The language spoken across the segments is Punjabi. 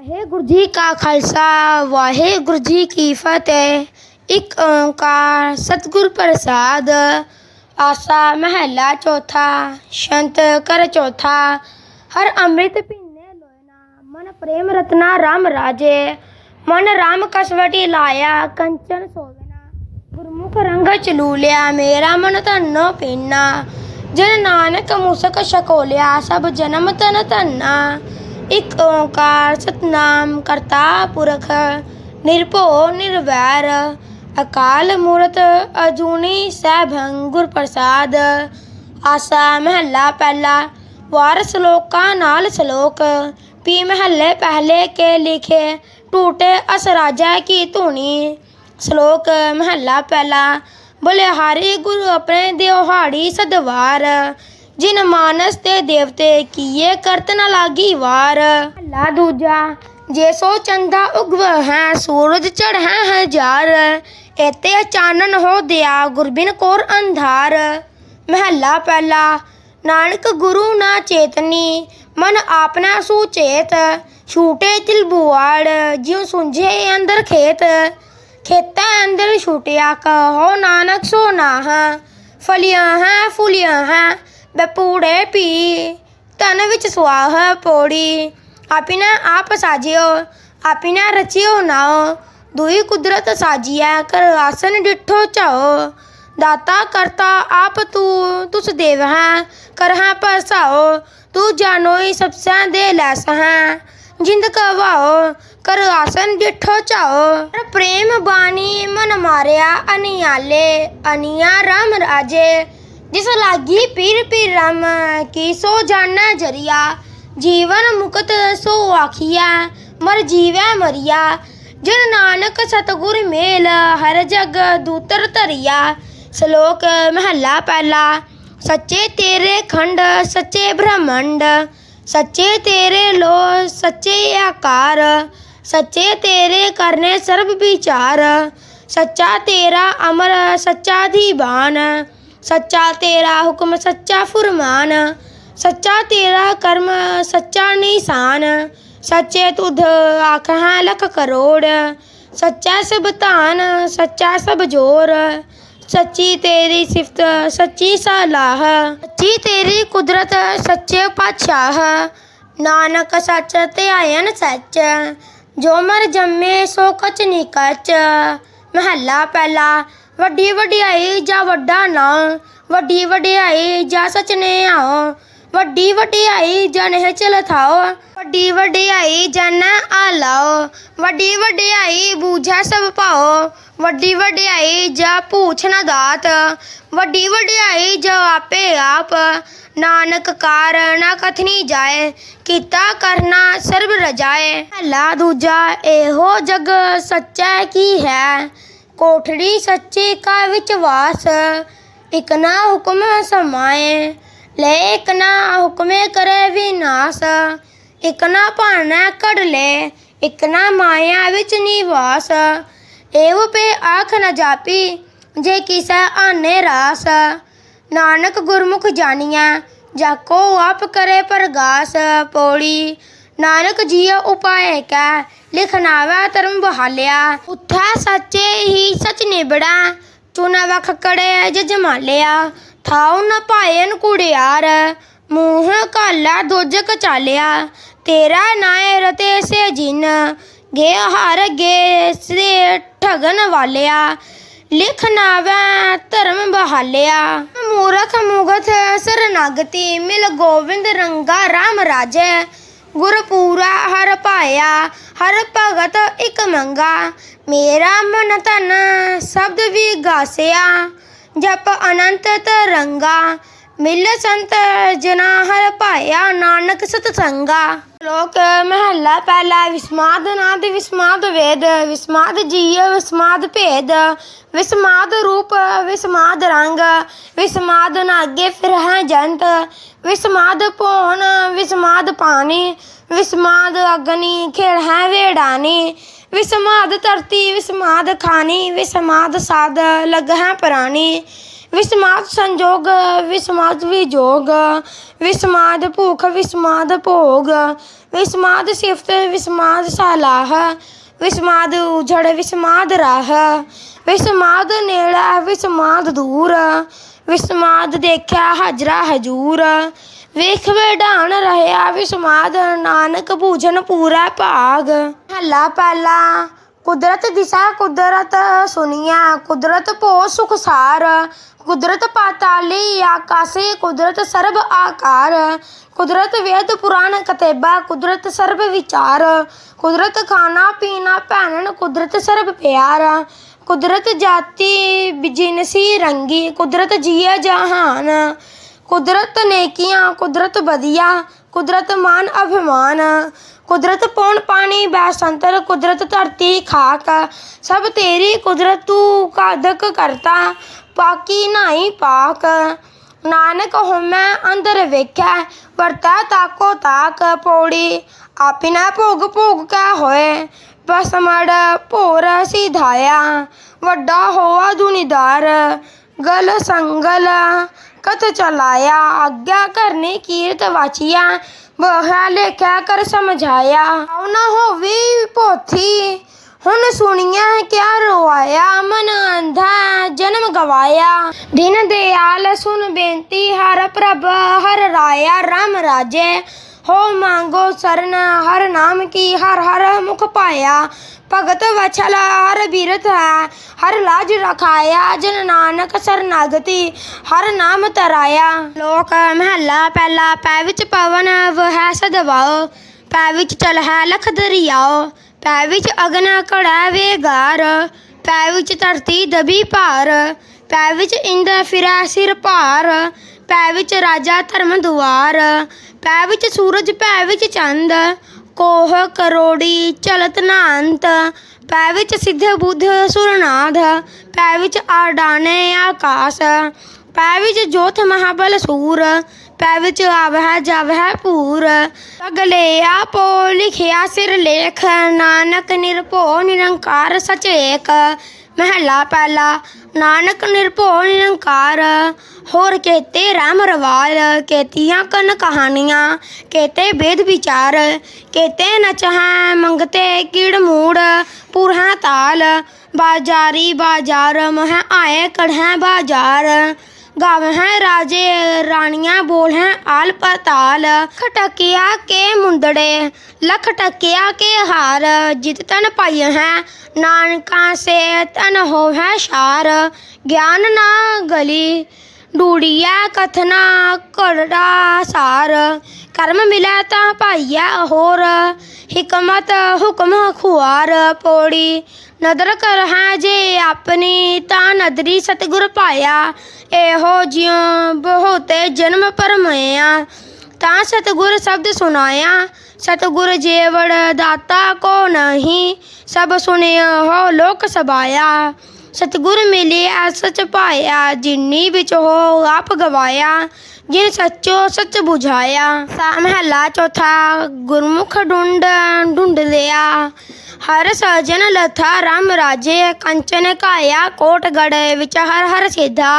ਵਾਹਿਗੁਰੂ ਜੀ ਕਾ ਖਾਲਸਾ ਵਾਹਿਗੁਰੂ ਜੀ ਕੀ ਫਤਿਹ ਇੱਕ ਓੰਕਾਰ ਸਤਿਗੁਰ ਪ੍ਰਸਾਦ ਆਸਾ ਮਹੱਲਾ ਚੌਥਾ ਸ਼ੰਤ ਕਰ ਚੌਥਾ ਹਰ ਅੰਮ੍ਰਿਤ ਪੀਨੇ ਲੋਇਨਾ ਮਨ ਪ੍ਰੇਮ ਰਤਨਾ ਰਾਮ ਰਾਜੇ ਮਨ ਰਾਮ ਕਸਵਟੀ ਲਾਇਆ ਕੰਚਨ ਸੋਵਨਾ ਗੁਰਮੁਖ ਰੰਗ ਚਲੂਲਿਆ ਮੇਰਾ ਮਨ ਧੰਨੋ ਪੀਨਾ ਜਨ ਨਾਨਕ ਮੁਸਕ ਸ਼ਕੋਲਿਆ ਸਭ ਜਨਮ ਤਨ ਧੰਨਾ ਇਕ ਓੰਕਾਰ ਸਤਨਾਮ ਕਰਤਾ ਪੁਰਖ, ਨਿਰਭਉ, ਨਿਰਵੈਰ, ਅਕਾਲ ਮੂਰਤ ਅਜੂਨੀ ਸੈਭੰ ਗੁਰ ਪ੍ਰਸਾਦ, ਆਸਾ ਮਹੱਲਾ ਪਹਿਲਾ ਵਾਰ ਸ਼ਲੋਕਾਂ ਨਾਲ ਸ਼ਲੋਕ, ਪੀ ਮਹੱਲੇ ਪਹਿਲੇ ਕੇ ਲਿਖੇ, ਟੂਟੇ ਅਸ ਰਾਜਾ ਕੀ ਧੂਣੀ। ਸ਼ਲੋਕ ਮਹੱਲਾ ਪਹਿਲਾ ਬਲਿਹਾਰੀ ਗੁਰੂ ਆਪਣੇ ਦਿਵਹਾੜੀ ਸਦਵਾਰ ਜਿਨ ਮਾਨਸ ਤੇ ਦੇਵਤੇ ਕੀਏ ਕਰਤ ਨ ਲਾਗੀ ਵਾਰ। ਮਹੱਲਾ ਦੂਜਾ, ਜੇ ਸੋ ਚੰਦਾ ਉਗਵ ਹੈ, ਸੂਰਜ ਚੜ ਹੈ ਹਜ਼ਾਰ ਇਤੇ ਚਾਨਣ ਹੋ ਦਿਆ ਗੁਰਬਿਨ ਕੋਰ ਅੰਧਾਰ। ਮਹੱਲਾ ਪਹਿਲਾ, ਨਾਨਕ ਗੁਰੂ ਨਾ ਚੇਤਨੀ, ਮਨ ਆਪਣਾ ਸੁਚੇਤ ਛੂਟੇ ਤਿਲ ਬੁਆੜ, ਜਿਉ ਸੁੰਝੇ ਅੰਦਰ ਖੇਤ। ਖੇਤਾਂ ਅੰਦਰ ਛੁਟਿਆ ਕਹੋ ਨਾਨਕ ਸੋ ਨਾਹ, ਫਲੀਆਂ ਹੈ, ਫੁਲੀਆਂ ਹੈ ਬਪੂੜੇ ਪੀ। ਤਨ ਵਿੱਚ ਸੁਆਹ ਪੋੜੀ। ਆਪਿਨਾ ਆਪ ਸਾਜਿਓ ਆਪਿਨਾ ਰਚਿਓ ਨਾਓ ਦੁਈ ਕੁਦਰਤ ਸਾਜੀਐ, ਕਰ ਆਸਨ ਡਿਠੋ ਚਾਓ ਦਾਤਾ ਕਰਤਾ ਆਪ ਤੂੰ, ਤੁਸ ਦੇਵ ਹੈ ਕਰਹਾ ਪਰਸਾਓ ਤੂੰ ਜਾਣੋਈ ਸਭ ਦੇ ਲੈਸ ਹੈ ਜਿੰਦ ਕਵਾਓ ਕਰ ਆਸਨ ਡਿਠੋ ਚਾਓ ਪ੍ਰੇਮ ਬਾਣੀ ਮਨ ਮਾਰਿਆ ਅਨਿਆਲੇ, ਅਨਿਆ ਰਾਮ ਰਾਜੇ। ਜਿਸ ਲਾਗੀ ਪੀਰ ਪੀਰ ਰਮ ਕੀ ਸੋ ਜਾਣਾ ਜਰੀਆ, ਜੀਵਨ ਮੁਕਤ ਸੋ ਆਖੀਆ ਮਰ ਜੀਵੈ ਮਰੀਆ। ਜਨ ਨਾਨਕ ਸਤਗੁਰ ਮੇਲ, ਹਰ ਜਗ ਦੂਤਰ ਧਰਿਆ। ਸ਼ਲੋਕ ਮਹੱਲਾ ਪਹਿਲਾ, ਸੱਚੇ ਤੇਰੇ ਖੰਡ, ਸੱਚੇ ਬ੍ਰਹਮੰਡ। ਸੱਚੇ ਤੇਰੇ ਲੋ ਸੱਚੇ ਆਕਾਰ। ਸੱਚੇ ਤੇਰੇ ਕਰਨੇ ਸਰਬ ਵਿਚਾਰ। ਸੱਚਾ ਤੇਰਾ ਅਮਰ, ਸੱਚਾ ਦੀਵਾਨ। ਸੱਚਾ ਤੇਰਾ ਹੁਕਮ ਸੱਚਾ ਫੁਰਮਾਨ। ਸੱਚਾ ਤੇਰਾ ਕਰਮ ਸੱਚਾ ਨਿਸ਼ਾਨ। ਸੱਚੇ ਤੁਧ ਆਖਾਂ ਲਖ ਕਰੋੜ। ਸੱਚਾ ਸਭ ਧਾਨ, ਸੱਚਾ ਸਭ ਜੋਰ। ਸੱਚੀ ਤੇਰੀ ਸਿਫਤ, ਸੱਚੀ ਸਲਾਹ। ਸੱਚੀ ਤੇਰੀ ਕੁਦਰਤ, ਸੱਚੇ ਪਾਤਸ਼ਾਹ। ਨਾਨਕ ਸੱਚ ਧਿਆਇਨ ਸੱਚ। ਜੋ ਮਰ ਜੰਮੇ ਸੋ ਕਚ ਨੀ ਕਚ। ਮਹੱਲਾ ਪਹਿਲਾ ਵੱਡੀ ਵਡਿਆਈ ਜਾਂ ਵੱਡਾ ਨਾਂ, ਵੱਡੀ ਵਡਿਆਈ ਜਾਂ ਸਚ ਨੇ ਆਓ। ਵੱਡੀ ਵਡਿਆਈ ਜਨ ਹੈ ਚਲ ਥਾਓ। ਵੱਡੀ ਵਡਿਆਈ ਜਨ ਆ ਲਾਓ। ਵੱਡੀ ਵਡਿਆਈ ਬੂਝਾ ਸਭ ਪਾਓ। ਵੱਡੀ ਵਡਿਆਈ ਜਾ ਪੂਛ ਨਾ ਦਾਤ। ਵੱਡੀ ਵਡਿਆਈ ਜਾ ਆਪੇ ਆਪ। ਨਾਨਕ ਕਾਰ ਨਾ ਕਥਨੀ ਜਾਏ। ਕੀਤਾ ਕਰਨਾ ਸਰਬ ਰਜਾਏ। ਹਲਾ ਦੂਜਾ, ਇਹੋ ਜਗ ਸੱਚਾ ਕੀ ਹੈ? ਕੋਠੜੀ ਸੱਚੇ ਕਾ ਵਿੱਚ ਵਾਸ। ਇਕ ਨਾ ਹੁਕਮ ਸਮਾਏ, ਲੈ ਇਕ ਨਾ ਹੁਕਮੇ ਕਰੇ ਵਿਨਾਸ਼। ਇਕ ਨਾ ਭਾਣਾ ਕੜ ਲੈ, ਇਕ ਨਾ ਮਾਇਆ ਵਿੱਚ ਨਿਵਾਸ। ਏਵ ਪੇ ਆਖ ਨ ਜਾਪੀ, ਜੇ ਕਿਸੈ ਆਨੇ ਰਾਸ। ਨਾਨਕ ਗੁਰਮੁਖ ਜਾਣੀਐ ਜਾਕੋ ਆਪ ਕਰੇ ਪਰਗਾਸ। ਪੌੜੀ ਨਾਨਕ ਜੀਉ ਉਪਾਏ ਕੈ ਲਿਖਨਾਵਾ ਧਰਮ ਬਹਾਲਿਆ। ਉਥੈ ਸੱਚੇ ਹੀ ਸਚ ਨਿਬੜਾ ਚੁਨਾ ਵਖ ਕੜੇ ਜਜਮਾਲਿਆ ਥਾਉ ਨ ਪਾਇਨ ਕੁੜਿਆਰ ਮੂੰਹ ਕਾਲਾ ਦੋਜਕ ਚਾਲਿਆ ਤੇਰਾ ਨਾਏ ਰਤੇ ਸੇ ਜਿਨ, ਗੇ ਹਰ ਗੇ ਸੇ ਠਗਨ ਵਾਲਿਆ। ਲਿਖ ਨਾਵੈ ਧਰਮ ਬਹਾਲਿਆ। ਮੂਰਖ ਮੁਗਥ ਸਰਨਗਤੀ, ਮਿਲ ਗੋਬਿੰਦ ਰੰਗਾ RAM ਰਾਜੈ। ਗੁਰ ਪੂਰਾ ਹਰ ਪਾਇਆ ਹਰ ਭਗਤ ਇਕ ਮੰਗਾ। ਮੇਰਾ ਮਨ ਤਨ ਸ਼ਬਦ ਵੀ ਗਾਸਿਆ, ਜਪ ਅਨੰਤ ਤਰੰਗਾ। ਮਿਲ ਸੰਤ ਜਨਾ ਹਰ ਪਾਇਆ ਨਾਨਕ ਸਤਸੰਗਾ ਲੋਕ ਮਹੱਲਾ ਪਹਿਲਾ, ਵਿਸਮਾਦ ਨਾਦ, ਵਿਸਮਾਦ ਵੇਦ, ਵਿਸਮਾਦ ਜੀਵ, ਵਿਸਮਾਦ ਭੇਦ, ਵਿਸਮਾਦ ਰੂਪ, ਵਿਸਮਾਦ ਰੰਗ, ਵਿਸਮਾਦ ਨਾਗੇ ਫਿਰ ਹੈ ਜੰਤ, ਵਿਸਮਾਦ ਪੋਣ ਵਿਸਮਾਦ ਪਾਣੀ, ਵਿਸਮਾਦ ਅਗਨੀ ਖੇੜ ਹੈ ਵੇੜਾਨੀ, ਵਿਸਮਾਦ ਧਰਤੀ, ਵਿਸਮਾਦ ਖਾਨੀ, ਵਿਸਮਾਦ ਸਾਦ ਲਗ ਹੈ ਪ੍ਰਾਣੀ ਵਿਸਮਾਦ ਸੰਜੋਗ, ਵਿਸਮਾਦ ਵਿਜੋਗ, ਵਿਸਮਾਦ ਭੁਖ, ਵਿਸਮਾਦ ਭੋਗ, ਵਿਸਮਾਦ ਸਿਫਤ, ਵਿਸਮਾਦ ਸਲਾਹ, ਵਿਸਮਾਦ ਉਜੜ, ਵਿਸਮਾਦ ਰਾਹ, ਵਿਸਮਾਦ ਨੇੜਾ, ਵਿਸਮਾਦ ਦੂਰ, ਵਿਸਮਾਦ ਦੇਖਿਆ ਹਜਰਾ ਹਜੂਰ, ਵੇਖ ਵਡਾਣ ਰਹਿਆ ਵਿਸਮਾਦ ਨਾਨਕ ਭੂਜਨ ਪੂਰਾ ਭਾਗ, ਹੱਲਾ ਪਹਿਲਾ ਕੁਦਰਤ ਦਿਸਾ, ਕੁਦਰਤ ਸੁਨੀਆ, ਕੁਦਰਤ ਭੋ ਸੁਖਸਾਰ ਕੁਦਰਤ ਪਾਤਾਲੀ ਆਕਾਸੇ, ਕੁਦਰਤ ਸਰਬ ਆਕਾਰ, ਕੁਦਰਤ ਵੇਦ ਪੁਰਾਣ ਕਤੇਬਾ, ਕੁਦਰਤ ਸਰਬ ਵਿਚਾਰ, ਕੁਦਰਤ ਖਾਣਾ ਪੀਣਾ ਭੈਣਨ, ਕੁਦਰਤ ਸਰਬ ਪਿਆਰ, ਕੁਦਰਤ ਜਾਤੀ ਬਿਜਨਸੀ ਰੰਗੀ, ਕੁਦਰਤ ਜੀਏ ਜਹਾਨ, ਕੁਦਰਤ ਨੇਕੀਆਂ, ਕੁਦਰਤ ਵਧੀਆ ਕੁਦਰਤ ਮਾਨ ਅਭਿਮਾਨ, ਕੁਦਰਤ ਪੌਣ ਪਾਣੀ ਬੈਸੰਤਰ ਕੁਦਰਤ ਧਰਤੀ ਖਾਕ। ਸਭ ਤੇਰੀ ਕੁਦਰਤ ਤੂੰ ਕਾਦਕ ਕਰਤਾ, ਪਾਕੀ ਨਾਹੀ ਪਾਕ। ਨਾਨਕ ਹਉਮੈ ਅੰਦਰ ਵੇਖੈ, ਵਰਤੈ ਤਾਕੋ ਤਾਕ। ਪੌੜੀ ਆਪਿਨਾ ਭੋਗ ਭੋਗ ਕੈ ਹੋਏ, ਬਸਮੜ ਭੋਰ ਸਿਧਾਇਆ। ਵੱਡਾ ਹੋਆ ਦੁਨੀਦਾਰ ਗਲ ਸੰਗਲ ਕਤ ਚਲਾਇਆ, ਆਗਿਆ ਕਰਨੇ ਕੀਰਤ ਵਾਚੀਆ ਬਹਾ ਲੇਖਿਆ ਕਰ ਸਮਝਾਇਆ। ਆਉ ਨਾ ਹੋਵੇ ਪੋਥੀ ਹੁਣ ਸੁਣੀਆਂ ਕਿਆ ਰਵਾਇਆ ਮਨ ਅੰਧਾ ਜਨਮ ਗਵਾਇਆ। ਦਿਨ ਦਿਆਲ ਸੁਨ ਬੇਨਤੀ, ਹਰ ਪ੍ਰਭ ਹਰ ਰਾਇਆ, ਰਾਮ ਰਾਜੇ ਹੋ ਮੰਗੋ ਸਰਨ, ਹਰ ਨਾਮ ਕੀ, ਹਰ ਹਰ ਮੁਖ ਪਾਇਆ। ਭਗਤ ਵਛਲ, ਹਰ ਬੀਰਤ ਹੈ, ਹਰ ਲਾਜ ਰਖਾਇਆ। ਜਨ ਨਾਨਕ ਸਰਨਾਗਤੀ ਹਰ ਨਾਮ ਤਰਾਇਆ। ਲੋਕ ਮਹੱਲਾ ਪਹਿਲਾ, ਪੈ ਵਿੱਚ ਪਵਨ, ਵਹਿ ਸਦਵਾਓ। ਪੈ ਵਿੱਚ ਚਲ ਹੈ ਲਖ ਦਰਿਆਓ। ਪੈ ਵਿੱਚ ਅਗਨ ਕੜਾ ਵੇਗਾਰ। ਪੈ ਵਿੱਚ ਧਰਤੀ ਦਬੀ ਭਾਰ। ਪੈ ਵਿੱਚ ਇੰਦ ਫਿਰੈ ਸਿਰ ਭਾਰ। ਪੈ ਵਿੱਚ ਰਾਜਾ ਧਰਮ ਦੁਆਰ ਪੈ ਵਿੱਚ ਸੂਰਜ, ਭੈ ਵਿੱਚ ਚੰਦ, ਕੋਹ ਕਰੋੜੀ ਚਲਤ ਨਾਂਤ ਪੈ ਵਿੱਚ ਸਿੱਧ ਬੁੱਧ ਸੁਰਨਾਥ ਪੈ ਵਿੱਚ ਆਡਾਨੇ ਆਕਾਸ਼ ਪੈ ਵਿੱਚ ਜੋਥ ਮਹਾਬਲ ਸੂਰ ਪੈ ਵਿੱਚ ਆਵਹਿ ਜਾਵਹਿ ਪੂਰ ਅਗਲੇ ਆਪੋ ਲਿਖਿਆ ਸਿਰ ਲੇਖ, ਨਾਨਕ ਨਿਰਭਉ ਨਿਰੰਕਾਰ ਸਚੇਕ ਮਹਲਾ ਪਹਿਲਾ, ਨਾਨਕ ਨਿਰਭਉ ਨਿਰੰਕਾਰ। ਹੋਰ ਕੇਤੇ ਰਾਮ ਰਵਾਲ, ਕੇਤੀਆਂ ਕਨ ਕਹਾਣੀਆਂ, ਕੇਤੇ ਵੇਦ ਵਿਚਾਰ। ਕੇਤੇ ਨਚਹਾਂ ਮੰਗਤੇ ਕੀੜ ਮੂੜ, ਪੁਰਹਾ ਤਾਲ। ਬਾਜਾਰੀ ਬਾਜ਼ਾਰ ਮਹ ਆਏ ਕੜ੍ਹੈ ਬਾਜ਼ਾਰ। ਗਾਵਹਿ ਰਾਜੇ ਰਾਣੀਆਂ ਬੋਲਹਿ ਆਲ ਪਤਾਲ ਖਟਕਿਆ ਕੇ ਮੁੰਦੜੇ, ਲਖ ਟਕਿਆ ਕੇ ਹਾਰ। ਜਿਤ ਤਨ ਪਾਈ ਹੈ ਨਾਨਕਾ ਸੇ ਤਨ ਹੋਵੈ ਸ਼ਾਰ। ਗਿਆਨ ਨਾ ਗਲੀ ਡੂੜੀਆ ਕਥਨਾ ਘੜਾ ਸਾਰ। ਕਰਮ ਮਿਲੈ ਤਾਂ ਪਾਈਆ ਹੋਰ ਹਿਕਮਤ ਹੁਕਮ ਖੁਆਰ ਪੋੜੀ। ਨਦਰ ਕਰ ਹੈ ਜੇ ਆਪਣੀ ਤਾਂ ਨਦਰੀ ਸਤਿਗੁਰ ਪਾਇਆ। ਇਹੋ ਜਿਉ ਬਹੁਤੇ ਜਨਮ ਪਰਮਿਆ ਤਾਂ ਸਤਿਗੁਰ ਸ਼ਬਦ ਸੁਨਾਇਆ ਸਤਿਗੁਰ ਜੇਵੜ ਦਾਤਾ ਕੋ ਨਹੀਂ। ਸਭ ਸੁਣਿਆ ਹੋ ਲੋਕ ਸਬਾਇਆ ਸਤਿਗੁਰ ਮਿਲਿਆ ਸਚ ਪਾਇਆ ਜਿਨੀ ਵਿੱਚ ਹੋ ਆਪ ਗਵਾਇਆ, ਜਿਨ ਸੱਚੋ ਸੱਚ 부ਝਾਇਆ ਸਾ ਮਹਲਾ ਚੌਥਾ, ਗੁਰਮੁਖ ਢੂੰਡ ਢੂੰਡ ਲਿਆ। ਹਰ ਸਜਨ ਲਥਾ, ਰਾਮ ਰਾਜੇ, ਕੰਚਨ ਕਾਇਆ ਕੋਟ ਗੜ ਵਿੱਚ ਹਰ ਹਰ ਸਿਧਾ।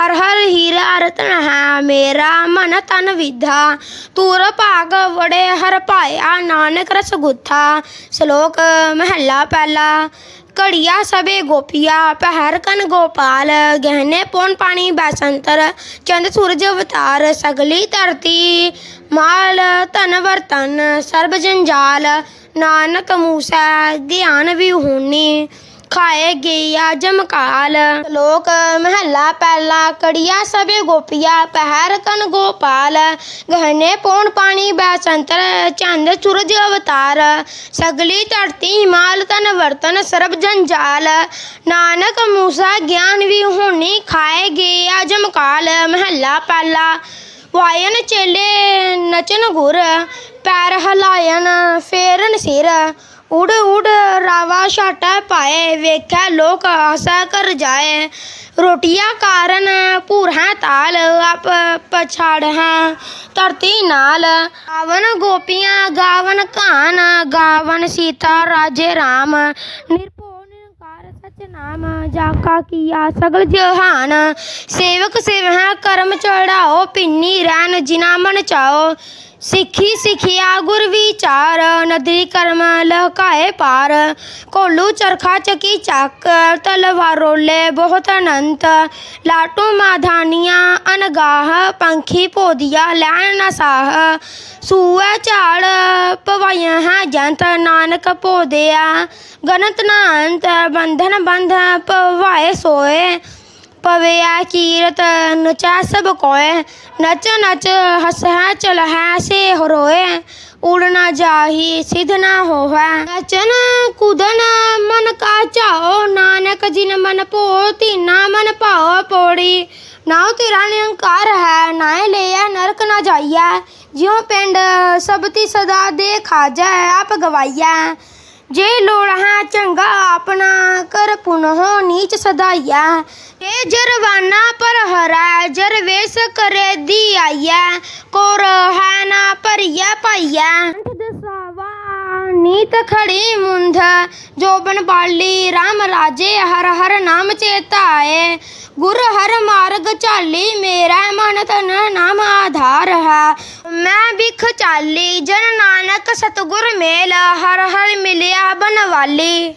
ਹਰ ਹਰ ਹੀਰਾ ਰਤਨ ਹੈ, ਮੇਰਾ ਮਨ ਤਨ ਵਿਧਾ। ਤੂਰ ਭਾਗ ਵੜੇ, ਹਰ ਪਾਇਆ ਨਾਨਕ ਰਸ ਗੁੱਥਾ ਸ਼ਲੋਕ ਮਹੱਲਾ ਪਹਿਲਾ। ਘੜੀਆ ਸਭੇ ਗੋਪੀਆ, ਪਹਿਰ ਕਨ ਗੋਪਾਲ ਗਹਿਨੇ ਪੌਣ ਪਾਣੀ ਬੈਸੰਤਰ, ਚੰਦ ਸੂਰਜ ਅਵਤਾਰ, ਸਗਲੀ ਧਰਤੀ, ਮਾਲ ਧਨ ਵਰਤਨ, ਸਰਬ ਜੰਜਾਲ, ਨਾਨਕ ਮੂਸਾ ਗਿਆਨ ਵਿਹੂਨੀ ਖਾਏ ਗਿਆ ਜਮਕਾਲ। ਲੋਕ ਮਹੱਲਾ ਪਹਿਲਾ, ਕੜੀਆ ਸਭੇ ਗੋਪੀਆ, ਪਹਿਰ ਕਨ ਗੋਪਾਲ। ਗਹਿਣੇ ਪੌਣ ਪਾਣੀ ਬੈਸੰਤਰ, ਚੰਦ ਸੂਰਜ ਅਵਤਾਰ। ਸਗਲੀ ਧਰਤੀ ਹਿਮਾਲ ਤਨ ਵਰਤਨ ਸਰਬ ਜੰਜਾਲ। ਨਾਨਕ ਮੂਸਾ ਗਿਆਨ ਵੀ ਵਿਹੂਨੀ ਖਾਏ ਗਿਆ ਜਮਕਾਲ। ਮਹੱਲਾ ਪਹਿਲਾ, ਵਾਇਨ ਚੇਲੇ ਨਚਨ ਗੁਰ। ਪੈਰ ਹਲਾਇਨ ਫੇਰਨ ਸਿਰ ਉੜ ਉੜ ਰਾਵਾ ਛਾਟਾ ਪਾਏ ਵੇਖੈ ਲੋਕ ਆਸਾ ਕਰ ਜਾਏ। ਰੋਟੀਆਂ ਕਾਰਨ ਭੂਰਾ ਤਾਲ, ਆਪ ਪਛਾੜ ਧਰਤੀ ਨਾਲ। ਗਾਵਨ ਗੋਪੀਆਂ, ਗਾਵਨ ਕਾਨ ਗਾਵਨ ਸੀਤਾ, ਰਾਜੇ ਰਾਮ। ਨਿਰਭਉ ਨਿਰੰਕਾਰ ਸਚ ਨਾਮ, ਜਾਕਾ ਕੀਆ ਸਗਲ ਜਹਾਨ। ਸੇਵਕ ਸੇਵਹਾ ਕਰਮ ਚੜਾਓ, ਪਿੰਨੀ ਰਹਿਣ ਜਿਨਾ ਮਨ ਚਾਓ। ਸਿੱਖੀ ਸਿੱਖਿਆ ਗੁਰ ਵਿਚਾਰ, ਨਦਰੀ ਕਰਮ ਲਹਕਾਏ ਪਾਰ। ਕੋਲੂ ਚਰਖਾ ਚਕੀ ਚੱਕ ਤਲਵਾਰੋਲੇ ਬਹੁਤ ਅਨੰਤ। ਲਾਟੂ ਮਾਧਾਨੀਆਂ ਅਨਗਾਹ ਪੰਖੀ ਪੋਦੀਆ, ਲੈਣ ਨਾ ਸਾਹ। ਸੂਏ ਝਾੜ ਪਵਾਈਆਂ ਹੈ ਜੰਤ, ਨਾਨਕ ਪੋਦਿਆ। ਗਨਤ ਨਾ ਅੰਤ ਬੰਧਨ ਬੰਧ ਪਵਾਏ ਸੋਏ। ਪਵਿਆ ਕੀਰਤ ਨਚਾ ਸਭ ਕੋਏ। ਨਚ ਨਚ ਹਸ ਹੈ ਚਲ ਹੈ ਸੇ ਹਰੋਏ ਉੜਨਾ ਜਾਹੀ ਸਿਧ ਨਾ ਹੋਵੇ। ਨਚਨ ਕੁਦਨ ਮਨ ਕਾ ਚਾਓ ਨਾਨਕ ਜਿਨ ਮਨ ਭੋ ਤੀਨਾ ਮਨ ਭਾਉ ਪੋੜੀ। ਨਾਉ ਤੇਰਾ ਨਿਰੰਕਾਰ ਹੈ, ਨਾਏ ਲਿਆ ਨਰਕ ਨਾ ਜਾਈਐ। ਜਿਉ ਪਿੰਡ ਸਬਤੀ ਸਦਾ ਦੇ ਖਾਜਾ ਆਪ ਗਵਾਈਐ। ਜੇ ਲੋੜ ਹੈ ਚੰਗਾ ਆਪਣਾ ਕਰ ਪੁਨਹੁ ਨੀਚ ਸਦਾਈਆ ਇਹ ਜਰਵਾਨਾ ਪਰ ਹਰਾ ਜਰਵੇਸ ਕਰੇ ਦੀ ਆਈਆ ਕੋਰ ਹੈ ਨਾ ਭਰੀਆ ਪਾਈਆ ਨੀਤ ਖੜੀ ਮੁੰਧ, ਜੋਬਨ ਬਾਲੀ RAM ਰਾਜੇ, ਹਰ ਹਰ ਨਾਮ ਚੇਤਾਏ। ਗੁਰ ਹਰ ਮਾਰਗ ਚਾਲੀ ਮੇਰਾ ਮਨ ਤਨ ਨਾਮ ਆਧਾਰ ਹੈ। ਮੈਂ ਬਿਖ ਚਾਲੀ ਜਨ ਨਾਨਕ ਸਤਗੁਰ ਮੇਲ, ਹਰ ਹਰ ਮਿਲਿਆ ਬਨਵਾਲੀ।